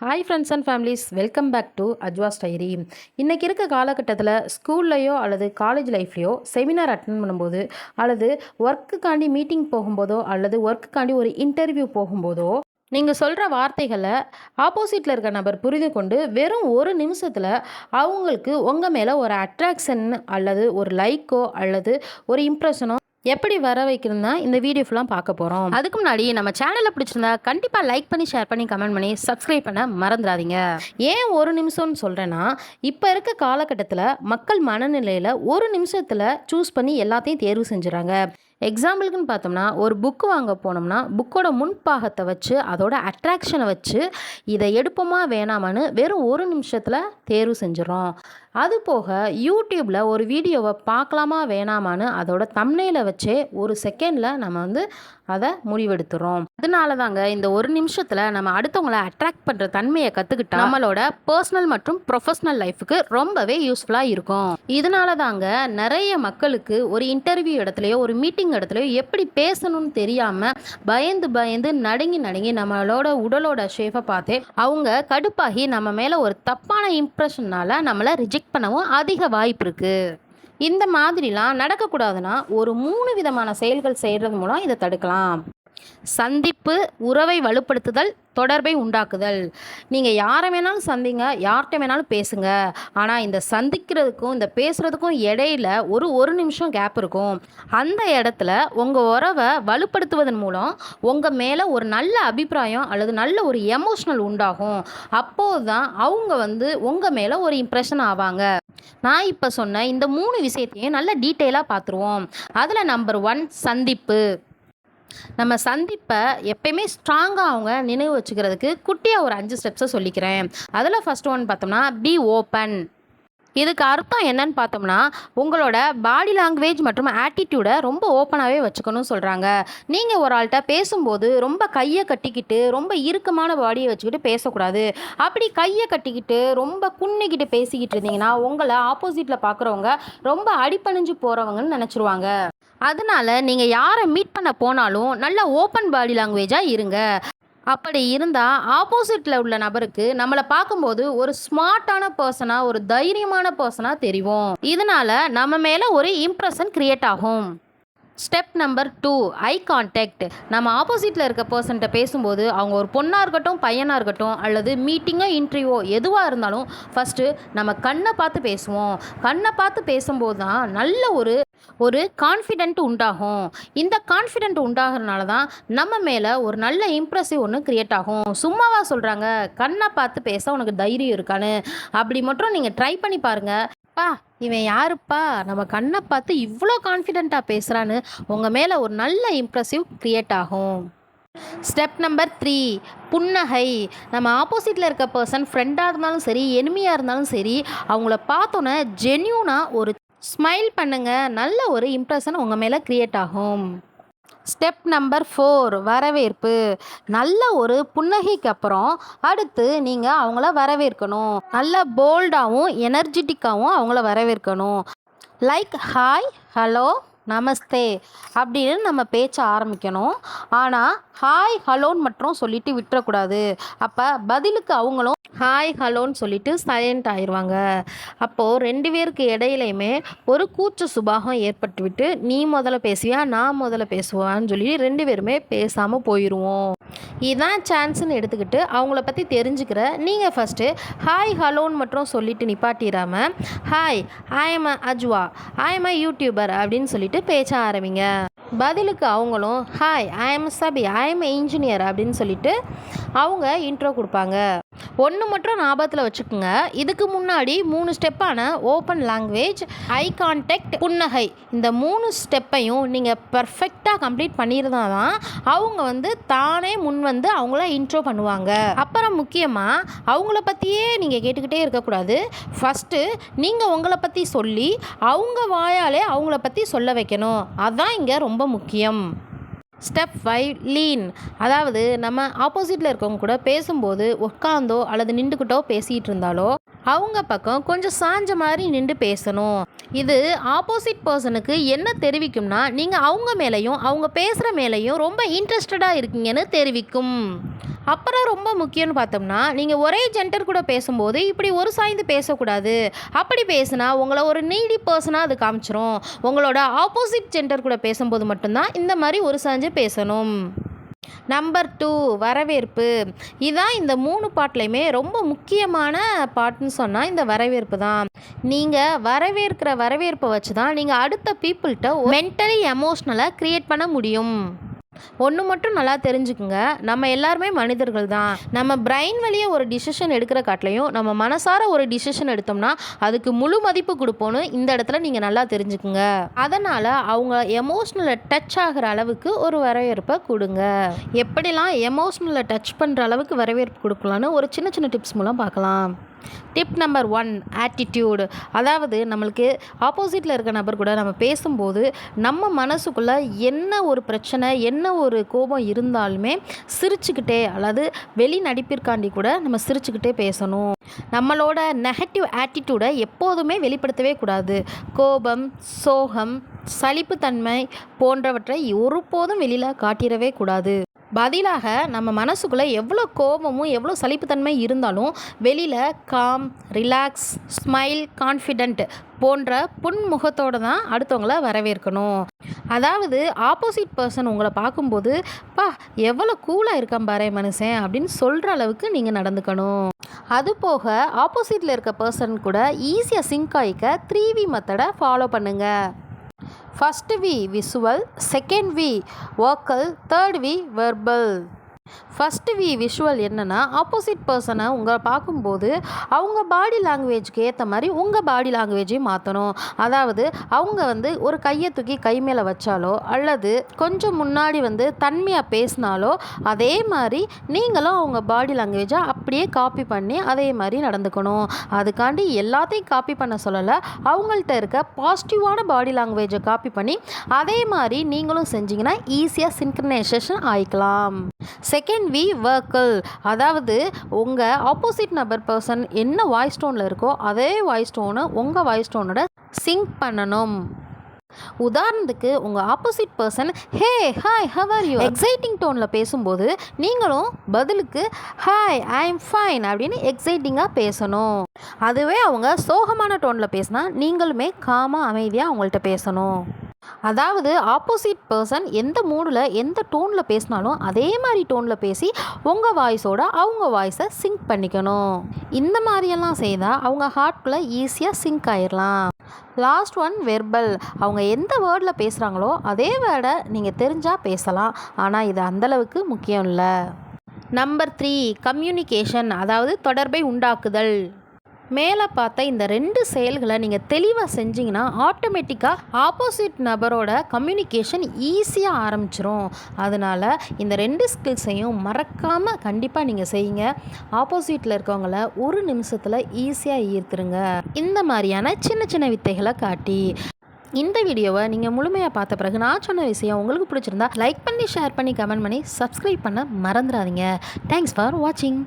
Hi friends and families welcome back to Ajwa's diary இன்றைக்கி இருக்க காலகட்டத்தில் ஸ்கூல்லையோ அல்லது காலேஜ் லைஃப்லையோ செமினார் அட்டன் பண்ணும்போது அல்லது ஒர்க்குக்காண்டி மீட்டிங் போகும்போதோ அல்லது ஒர்க்குக்காண்டி ஒரு இன்டர்வியூ போகும்போதோ நீங்கள் சொல்கிற வார்த்தைகளை ஆப்போசிட்டில் இருக்க நபர் புரிந்து கொண்டு வெறும் ஒரு நிமிஷத்தில் அவங்களுக்கு உங்கள் மேலே ஒரு அட்ராக்ஷன் அல்லது ஒரு லைக்கோ அல்லது ஒரு இம்ப்ரெஷனோ எப்படி வர வைக்கிறதுனா இந்த வீடியோ ஃபுல்லாக பார்க்க போகிறோம் அதுக்கு முன்னாடி நம்ம சேனலில் பிடிச்சிருந்தா கண்டிப்பாக லைக் பண்ணி ஷேர் பண்ணி கமெண்ட் பண்ணி சப்ஸ்கிரைப் பண்ண மறந்துடாதீங்க. ஏன் ஒரு நிமிஷம்னு சொல்கிறேன்னா இப்போ இருக்க காலகட்டத்தில் மக்கள் மனநிலையில் ஒரு நிமிஷத்தில் சூஸ் பண்ணி எல்லாத்தையும் தேர்வு செஞ்சுறாங்க. எக்ஸாம்பிளுக்குன்னு பார்த்தோம்னா ஒரு புக்கு வாங்க போனோம்னா புக்கோட முன்பாகத்தை வச்சு அதோட அட்ராக்ஷனை வச்சு இதை எடுப்போமா வேணாமான்னு வெறும் ஒரு நிமிஷத்தில் தேர்வு செஞ்சிடறோம். அது போக யூடியூப்பில் ஒரு வீடியோவை பார்க்கலாமா வேணாமான்னு அதோட தம்னையில் வச்சே ஒரு செகண்டில் நம்ம வந்து அதை முடிவெடுத்துறோம். அதனால தாங்க இந்த ஒரு நிமிஷத்தில் நம்ம அடுத்தவங்களை அட்ராக்ட் பண்ணுற தன்மையை கற்றுக்கிட்டா நம்மளோட பர்சனல் மற்றும் ப்ரொஃபஷனல் லைஃபுக்கு ரொம்பவே யூஸ்ஃபுல்லாக இருக்கும். இதனால தாங்க நிறைய மக்களுக்கு ஒரு இன்டர்வியூ இடத்துலையோ ஒரு மீட்டிங் இடத்துலையோ எப்படி பேசணும்னு தெரியாமல் பயந்து பயந்து நடுங்கி நடுங்கி நம்மளோட உடலோட ஷேஃபை பார்த்தே அவங்க கடுப்பாகி நம்ம மேலே ஒரு தப்பான இம்ப்ரெஷனால் நம்மளை ரிஜெக்ட் பண்ணவும் அதிக வாய்ப்பு இருக்குது இந்த மாதிரிலாம் நடக்கக்கூடாதுன்னா ஒரு மூணு விதமான செயல்கள் செய்கிறது மூலம் இதை தடுக்கலாம். சந்திப்பு உறவை வலுப்படுத்துதல் தொடர்பை உண்டாக்குதல். நீங்கள் யாரை வேணாலும் சந்திங்க யார்கிட்ட வேணாலும் பேசுங்க. ஆனால் இந்த சந்திக்கிறதுக்கும் இந்த பேசுகிறதுக்கும் இடையில ஒரு ஒரு நிமிஷம் கேப் இருக்கும். அந்த இடத்துல உங்கள் உறவை வலுப்படுத்துவதன் மூலம் உங்கள் மேலே ஒரு நல்ல அபிப்பிராயம் அல்லது நல்ல ஒரு எமோஷ்னல் உண்டாகும். அப்போது தான் அவங்க வந்து உங்கள் மேலே ஒரு இம்ப்ரெஷன் ஆவாங்க. நான் இப்போ சொன்ன இந்த மூணு விஷயத்தையும் நல்ல டீட்டெயிலாக பார்த்துருவோம். அதில் நம்பர் ஒன் சந்திப்பு. நம்ம சந்திப்பை எப்பயுமே ஸ்ட்ராங்காக அவங்க நினைவு வச்சுக்கிறதுக்கு குட்டியாக ஒரு அஞ்சு ஸ்டெப்ஸை சொல்லிக்கிறேன். அதில் ஃபஸ்ட் ஒன் பார்த்தோம்னா பி ஓப்பன் இதுக்கு அர்த்தம் என்னன்னு பார்த்தோம்னா உங்களோட பாடி லாங்குவேஜ் மற்றும் ஆட்டிடியூடை ரொம்ப ஓப்பனாகவே வச்சுக்கணும்னு சொல்கிறாங்க நீங்கள் ஒரு ஆள்கிட்ட பேசும்போது ரொம்ப கையை கட்டிக்கிட்டு ரொம்ப இறுக்கமான பாடியை வச்சுக்கிட்டு பேசக்கூடாது. அப்படி கையை கட்டிக்கிட்டு ரொம்ப குன்னிக்கிட்டு பேசிக்கிட்டு இருந்தீங்கன்னா உங்களை ஆப்போசிட்டில் பார்க்குறவங்க ரொம்ப அடிப்பணிஞ்சு போகிறவங்கன்னு நினச்சிருவாங்க. அதனால நீங்கள் யாரை மீட் பண்ண போனாலும் நல்ல ஓப்பன் பாடி லாங்குவேஜாக இருங்க. அப்படி இருந்தால் ஆப்போசிட்டில் உள்ள நபருக்கு நம்மளை பார்க்கும்போது ஒரு ஸ்மார்ட்டான பர்சனாக ஒரு தைரியமான பர்சனாக தெரியும் இதனால நம்ம மேலே ஒரு இம்ப்ரெஷன் க்ரியேட் ஆகும். Step number two eye contact நம்ம ஆப்போசிட்டில் இருக்க பர்சன்ட்ட பேசும்போது அவங்க ஒரு பொண்ணாக இருக்கட்டும் பையனாக இருக்கட்டும் அல்லது மீட்டிங்கோ இன்டர்வியூவோ எதுவாக இருந்தாலும் ஃபஸ்ட்டு நம்ம கண்ணை பார்த்து பேசுவோம். கண்ணை பார்த்து பேசும்போது தான் நல்ல ஒரு ஒரு கான்ஃபிடென்ட் உண்டாகும். இந்த கான்ஃபிடென்ட் உண்டாகிறனால தான் நம்ம மேலே ஒரு நல்ல இம்ப்ரெசிவ் ஒன்று க்ரியேட் ஆகும். சும்மாவாக சொல்கிறாங்க கண்ணை பார்த்து பேச உனக்கு தைரியம் இருக்கான்னு. அப்படி மட்டும் நீங்கள் ட்ரை பண்ணி பாருங்கள் பா இவன் யாருப்பா? நம்ம கண்ணை பார்த்து இவ்வளோ கான்ஃபிடெண்ட்டாக பேசுகிறான்னு உங்கள் மேலே ஒரு நல்ல இம்ப்ரெசிவ் க்ரியேட் ஆகும். ஸ்டெப் நம்பர் த்ரீ புன்னகை. நம்ம ஆப்போசிட்டில் இருக்க பர்சன் ஃப்ரெண்டாக இருந்தாலும் சரி எனிமையாக இருந்தாலும் சரி அவங்கள பார்த்தோன்னே ஜென்யூனாக ஒரு ஸ்மைல் பண்ணுங்கள் நல்ல ஒரு இம்ப்ரெஷன் உங்கள் மேலே க்ரியேட் ஆகும். ஸ்டெப் நம்பர் ஃபோர் வரவேற்பு. நல்ல ஒரு புன்னகைக்கு அப்புறம் அடுத்து நீங்கள் அவங்கள வரவேற்கணும். நல்ல போல்டாகவும் எனர்ஜெட்டிக்காகவும் அவங்கள வரவேற்கணும். லைக் ஹாய் ஹலோ நமஸ்தே அப்படின்னு நம்ம பேச்ச ஆரம்பிக்கணும். ஆனால் ஹாய் ஹலோன்னு மட்டும் சொல்லிட்டு விட்டுறக்கூடாது. அப்போ பதிலுக்கு அவங்களும் ஹாய் ஹலோன்னு சொல்லிட்டு சைலண்ட் ஆயிடுவாங்க அப்போது ரெண்டு பேருக்கு இடையிலையுமே ஒரு கூச்ச சுபாகம் ஏற்பட்டுவிட்டு நீ முதல்ல பேசுவியா நான் முதல்ல பேசுவான்னு சொல்லி ரெண்டு பேருமே பேசாமல் போயிடுவோம் இதான் சான்ஸ்னு எடுத்துக்கிட்டு அவங்கள பற்றி தெரிஞ்சுக்கிற நீங்கள் ஃபஸ்ட்டு ஹாய் ஹலோன்னு மட்டும் சொல்லிட்டு நிப்பாட்டிடாமல் hi I'm Ajwa I'm a YouTuber அப்படின்னு சொல்லிட்டு பேச ஆரம்பிங்க. பதிலுக்கு அவங்களும் hi I am Sabi I am engineer அப்படின்னு சொல்லிட்டு அவங்க இன்ட்ரோ கொடுப்பாங்க. ஒன்று மட்டும் ஞாபகத்தில் வச்சுக்கோங்க. இதுக்கு முன்னாடி மூணு ஸ்டெப்பான ஓப்பன் லாங்குவேஜ் ஐ கான்டாக்ட் புன்னகை. இந்த மூணு ஸ்டெப்பையும் நீங்கள் பர்ஃபெக்டாக கம்ப்ளீட் பண்ணியிருந்தா தான் அவங்க வந்து தானே முன் வந்து அவங்கள இன்ட்ரோ பண்ணுவாங்க. அப்புறம் முக்கியமாக அவங்கள பற்றியே நீங்கள் கேட்டுக்கிட்டே இருக்கக்கூடாது. ஃபஸ்ட்டு நீங்கள் உங்களை பற்றி சொல்லி அவங்க வாயாலே அவங்கள பற்றி சொல்ல வைக்கணும். அதுதான் இங்கே ரொம்ப முக்கியம். ஸ்டெப் ஃபைவ் லீன் அதாவது நம்ம ஆப்போசிட்டில் இருக்கவங்க கூட பேசும்போது உட்காந்தோ அல்லது நின்றுக்கிட்டோ பேசிகிட்டு இருந்தாலோ அவங்க பக்கம் கொஞ்சம் சாஞ்ச மாதிரி நின்று பேசணும். இது ஆப்போசிட் பர்சனுக்கு என்ன தெரிவிக்கும்னா நீங்கள் அவங்க மேலேயும் அவங்க பேசுகிற மேலேயும் ரொம்ப இன்ட்ரெஸ்டடாக இருக்கீங்கன்னு தெரிவிக்கும். அப்புறம் ரொம்ப முக்கியம்னு பார்த்தோம்னா நீங்கள் ஒரே ஜென்டர் கூட பேசும்போது இப்படி ஒரு சாய்ந்து பேசக்கூடாது. அப்படி பேசுனா உங்களை ஒரு நீடி பர்சனாக அது காமிச்சிரும். உங்களோட ஆப்போசிட் ஜென்டர் கூட பேசும்போது மட்டும்தான் இந்த மாதிரி ஒரு சாய்ஞ்சு பேசணும். நம்பர் டூ வரவேற்பு. இதான் இந்த மூணு பாட்லையுமே ரொம்ப முக்கியமான பாட்டுன்னு சொன்னால் இந்த வரவேற்பு தான். நீங்கள் வரவேற்கிற வரவேற்பை வச்சு தான் நீங்கள் அடுத்த பீப்புள்கிட்ட மென்டலி எமோஷ்னலாக க்ரியேட் பண்ண முடியும். ஒன்று மட்டும் நல்லா தெரிஞ்சுக்குங்க. நம்ம எல்லாருமே மனிதர்கள் தான். நம்ம பிரெயின் வழியே ஒரு டிசிஷன் எடுக்கிற காட்டிலையும் நம்ம மனசார ஒரு டிசிஷன் எடுத்தோம்னா அதுக்கு முழு மதிப்பு கொடுப்போன்னு இந்த இடத்துல நீங்கள் நல்லா தெரிஞ்சுக்குங்க. அதனால் அவங்க எமோஷ்னலில் டச் ஆகிற அளவுக்கு ஒரு வரவேற்பை கொடுங்க. எப்படிலாம் எமோஷ்னலை டச் பண்ணுற அளவுக்கு வரவேற்பு கொடுக்கலான்னு ஒரு சின்ன சின்ன டிப்ஸ் மூலம் பார்க்கலாம். டிப் நம்பர் ஒன் ஆட்டிடியூடு அதாவது நம்மளுக்கு ஆப்போசிட்டில் இருக்க நபர் கூட நம்ம பேசும்போது நம்ம மனசுக்குள்ளே என்ன ஒரு பிரச்சனை என்ன ஒரு கோபம் இருந்தாலுமே சிரிச்சுக்கிட்டே அல்லது வெளி நடிப்பிற்காண்டி கூட நம்ம சிரிச்சுக்கிட்டே பேசணும். நம்மளோட நெகட்டிவ் ஆட்டிடியூடை எப்போதுமே வெளிப்படுத்தவே கூடாது. கோபம் சோகம் சலிப்புத்தன்மை போன்றவற்றை ஒருபோதும் வெளியில் காட்டிடவே கூடாது. பதிலாக நம்ம மனசுக்குள்ளே எவ்வளோ கோபமும் எவ்வளோ சலிப்புத்தன்மை இருந்தாலும் வெளியில் காம் ரிலாக்ஸ் ஸ்மைல் கான்ஃபிடென்ட் போன்ற புன்முகத்தோடு தான் அடுத்தவங்கள வரவேற்கணும். அதாவது ஆப்போசிட் பர்சன் உங்களை பார்க்கும்போது பா எவ்வளோ கூலாக இருக்கான் பாரு மனுஷன் அப்படின்னு சொல்கிற அளவுக்கு நீங்கள் நடந்துக்கணும். அது போக ஆப்போசிட்டில் இருக்க பர்சன் கூட ஈஸியாக சிங்க் ஆகிக்க த்ரீ வி மெத்தடை ஃபாலோ பண்ணுங்கள் first V visual second V vocal third V verbal first V visual என்னென்னா ஆப்போசிட் பர்சனை உங்களை பார்க்கும்போது அவங்க பாடி லாங்குவேஜ்க்கு ஏற்ற மாதிரி உங்கள் பாடி லாங்குவேஜையும் மாற்றணும் அதாவது அவங்க வந்து ஒரு கையை தூக்கி கை மேலே வச்சாலோ அல்லது கொஞ்சம் முன்னாடி வந்து தன்மையாக பேசினாலோ அதே மாதிரி நீங்களும் அவங்க பாடி லாங்குவேஜை அப்படியே காப்பி பண்ணி அதே மாதிரி நடந்துக்கணும். அதுக்காண்டி எல்லாத்தையும் காப்பி பண்ண சொல்லலை அவங்கள்ட்ட இருக்க பாசிட்டிவான பாடி லாங்குவேஜை காப்பி பண்ணி அதே மாதிரி நீங்களும் செஞ்சீங்கன்னா ஈஸியாக சின்க்ரனைசேஷன் ஆயிக்கலாம். செகண்ட் வி வர்க்கல் அதாவது உங்கள் ஆப்போசிட் நபர் பர்சன் என்ன வாய்ஸ் டோனில் இருக்கோ அதே வாய்ஸ் டோனை உங்கள் வாய்ஸ் டோனோட சிங்க் பண்ணணும். உதாரணத்துக்கு உங்கள் opposite person hey hi how are you exciting டோனில் பேசும்போது நீங்களும் பதிலுக்கு ஹாய் ஐ எம் ஃபைன் அப்படின்னு எக்ஸைட்டிங்காக பேசணும். அதுவே அவங்க சோகமான டோனில் பேசினா நீங்களுமே காமாக அமைதியாக அவங்கள்ட்ட பேசணும். அதாவது ஆப்போசிட் பர்சன் எந்த மூடில் எந்த டோனில் பேசினாலும் அதே மாதிரி டோனில் பேசி உங்கள் வாய்ஸோட அவங்க வாய்ஸை சிங்க் பண்ணிக்கணும். இந்த மாதிரியெல்லாம் செய்தால் அவங்க ஹார்ட்குள்ளே ஈஸியாக சிங்க் ஆயிடலாம் லாஸ்ட் ஒன் வெர்பல் அவங்க எந்த வேர்டில் பேசுகிறாங்களோ அதே வேர்டை நீங்கள் தெரிஞ்சால் பேசலாம். ஆனால் இது அந்தளவுக்கு முக்கியம் இல்லை. நம்பர் த்ரீ கம்யூனிகேஷன் அதாவது தொடர்பை உண்டாக்குதல். மேலே பார்த்த இந்த ரெண்டு செயல்களை நீங்கள் தெளிவாக செஞ்சிங்கன்னா ஆட்டோமேட்டிக்காக ஆப்போசிட் நபரோட கம்யூனிகேஷன் ஈஸியாக ஆரம்பிச்சிரும். அதனால் இந்த ரெண்டு ஸ்கில்ஸையும் மறக்காமல் கண்டிப்பாக நீங்கள் செய்யுங்க. ஆப்போசிட்டில் இருக்கவங்கள ஒரு நிமிஷத்தில் ஈஸியாக ஈர்த்துருங்க. இந்த மாதிரியான சின்ன சின்ன வித்தைகளை காட்டி இந்த வீடியோவை நீங்கள் முழுமையாக பார்த்த பிறகு நான் சொன்ன விஷயம் உங்களுக்கு பிடிச்சிருந்தா லைக் பண்ணி ஷேர் பண்ணி கமெண்ட் பண்ணி சப்ஸ்கிரைப் பண்ண மறந்துடாதீங்க. தேங்க்ஸ் ஃபார் வாட்சிங்